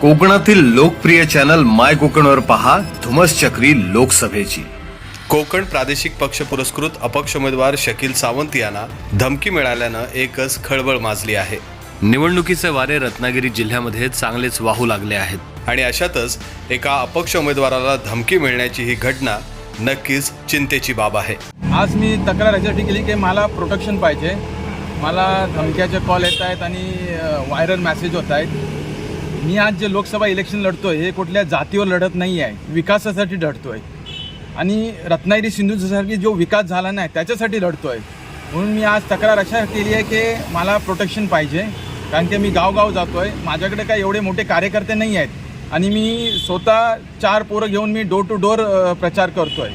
कोकणातील लोकप्रिय चॅनल माय कोकणवर पहा धुमस चक्री लोकसभेची. कोकण प्रादेशिक पक्ष पुरस्कृत अपक्ष उमेदवार शकील सावंत यांना धमकी मिळाल्यानं एकच खळबळ माजली आहे. निवडणुकीचे वारे रत्नागिरी जिल्ह्यामध्ये चांगलेच वाहू लागले आहेत. आणि अशातच एका अपक्ष उमेदवाराला धमकी मिळण्याची ही घटना नक्कीच चिंतेची बाब आहे. आज मी तक्रार याच्यासाठी केली की मला प्रोटेक्शन पाहिजे. मला धमक्याचे कॉल येत आहेत आणि व्हायरल मेसेज होत आहेत. मी आज जे लोकसभा इलेक्शन लढतोय हे कुठल्या जातीवर लढत नाही आहे विकासासाठी लढतोय. आणि रत्नागिरी सिंधूसारखी जो विकास झाला नाही त्याच्यासाठी लढतोय. म्हणून मी आज तक्रार अशा केली आहे की मला प्रोटेक्शन पाहिजे. कारण की मी गावगाव जातोय. माझ्याकडे काय एवढे मोठे कार्यकर्ते नाही आहेत. आणि मी स्वतः चार पोरं घेऊन मी डोर टू डोर प्रचार करतोय.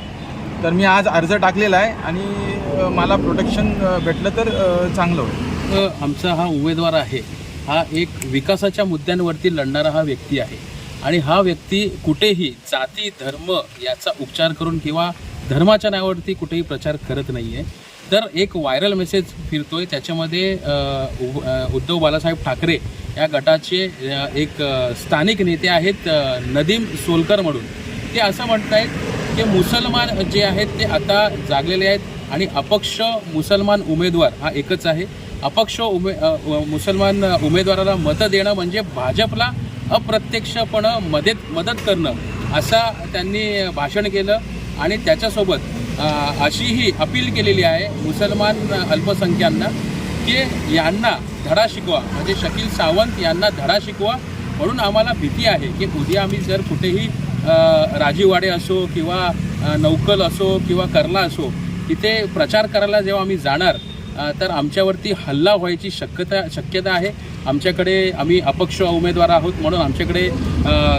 तर मी आज अर्ज टाकलेला आहे आणि मला प्रोटेक्शन भेटलं तर चांगलं होईल. आमचा हा उमेदवार आहे. हा एक विकासाच्या मुद्द्यांवरती लढणारा हा व्यक्ती आहे. आणि हा व्यक्ती कुठेही जाती धर्म याचा उपचार करून किंवा धर्माच्या नावावरती कुठेही प्रचार करत नाही आहे तर एक व्हायरल मेसेज फिरतोय. त्याच्यामध्ये उद्धव बालासाहेब ठाकरे या गटाचे एक स्थानिक नेते आहेत नदीम सोलकर म्हणून. ते असं म्हणतायत की मुसलमान जे आहेत ते आता जागलेले आहेत आणि अपक्ष मुसलमान उमेदवार हा एकच आहे. अपक्ष उमे मुसलमान उमेदवाराला मतं देणं म्हणजे भाजपला अप्रत्यक्षपणं मदत मदत करणं असा त्यांनी भाषण केलं. आणि त्याच्यासोबत अशीही अपील केलेली आहे मुसलमान अल्पसंख्यांना की यांना धडा शिकवा. म्हणजे शकील सावंत यांना धडा शिकवा. म्हणून आम्हाला भीती आहे की उद्या आम्ही जर कुठेही राजीवाडे असो किंवा नौकल असो किंवा कर्ला असो तिथे प्रचार करायला जेव्हा आम्ही जाणार तर आमच्यावरती हल्ला व्हायची शक्यता शक्यता आहे. आमच्याकडे आम्ही अपक्ष उमेदवार आहोत म्हणून आमच्याकडे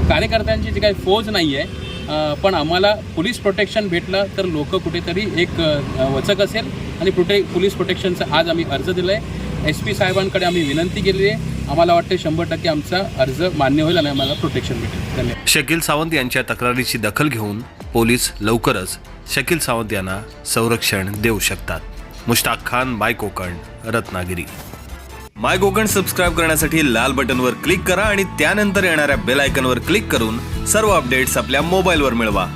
कार्यकर्त्यांची जी काही फौज नाही आहे पण आम्हाला पोलीस प्रोटेक्शन भेटलं तर लोक कुठेतरी एक वचक असेल आणि कुठे पोलीस प्रोटेक्शनचा आज आम्ही अर्ज दिला आहे एस पी साहेबांकडे आम्ही विनंती केली आहे आम्हाला वाटते शंभर टक्के आमचा अर्ज मान्य होईल आणि आम्हाला प्रोटेक्शन भेटेल. धन्यवाद. शकील सावंत यांच्या तक्रारीची दखल घेऊन पोलीस लवकरच शकील सावंत यांना संरक्षण देऊ शकतात. Mushtaq Khan my Konkan Ratnagiri. My Konkan subscribe करण्यासाठी लाल बटनवर क्लिक करा आणि त्यानंतर येणाऱ्या बेल आयकनवर क्लिक करून सर्व अपडेट्स आपल्या मोबाईलवर मिळवा.